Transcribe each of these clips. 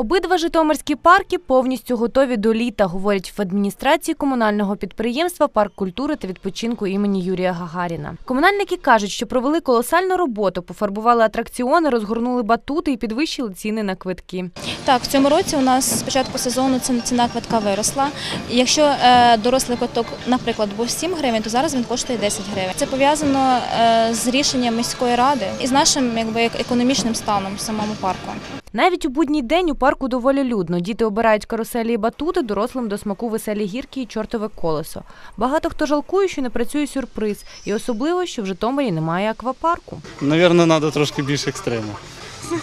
Обидва житомирські парки повністю готові до літа, говорять в адміністрації комунального підприємства Парк культури та відпочинку імені Юрія Гагаріна. Комунальники кажуть, що провели колосальну роботу, пофарбували атракціони, розгорнули батути і підвищили ціни на квитки. Так, в цьому році у нас з початку сезону ціна квитка виросла. Якщо е, дорослий квиток, наприклад, був 7 гривень, то зараз він коштує 10 гривень. Це пов'язано е, з рішенням міської ради і з нашим якби як економічним станом в самому парку. Навіть у будній день у парку доволі людно. Діти обирають каруселі і батути, дорослим до смаку веселі гірки і чортове колесо. Багато хто жалкує, що не працює сюрприз, і особливо, що в Житомирі немає аквапарку. Навірно, треба трошки більше екстриму.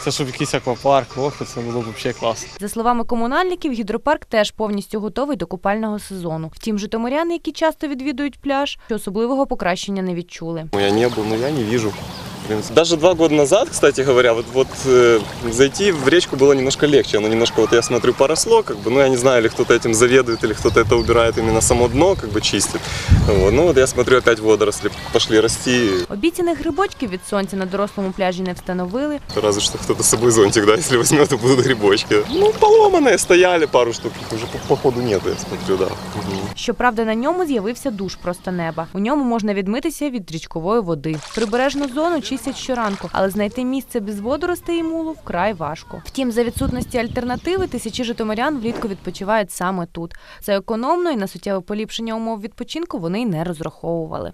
Це щоб якийсь аквапарк, ох, це було б взагалі класно. За словами комунальників, гідропарк теж повністю готовий до купального сезону. Втім, житомиряни, які часто відвідують пляж, що особливого покращення не відчули. Ну, Я не был, но я не вижу в принципе. Даже два года назад, кстати говоря, вот, вот э, зайти в речку было немножко легче. Оно немножко, вот я смотрю, поросло, как бы, ну я не знаю, или кто-то этим заведует, или кто-то это убирает именно само дно, как бы чистит. Вот. Ну вот я смотрю, опять водоросли пошли расти. Обіцяних грибочків від сонця на дорослому пляжі не встановили. Разве что кто-то с собой зонтик, да, если возьмет, то будут грибочки. Ну, поломанные стояли, пару штук, их уже по- походу нету, я смотрю, да. Мгм. Щоправда, на ньому з'явився душ просто неба. У ньому можна відмитися від річкової води. Прибережну зону чистять щоранку, але знайти місце без водоростей і мулу вкрай важко. Втім, за відсутності альтернативи тисячі житомирян влітку відпочивають саме тут. Це економно і на суттєве поліпшення умов відпочинку вони й не розраховували.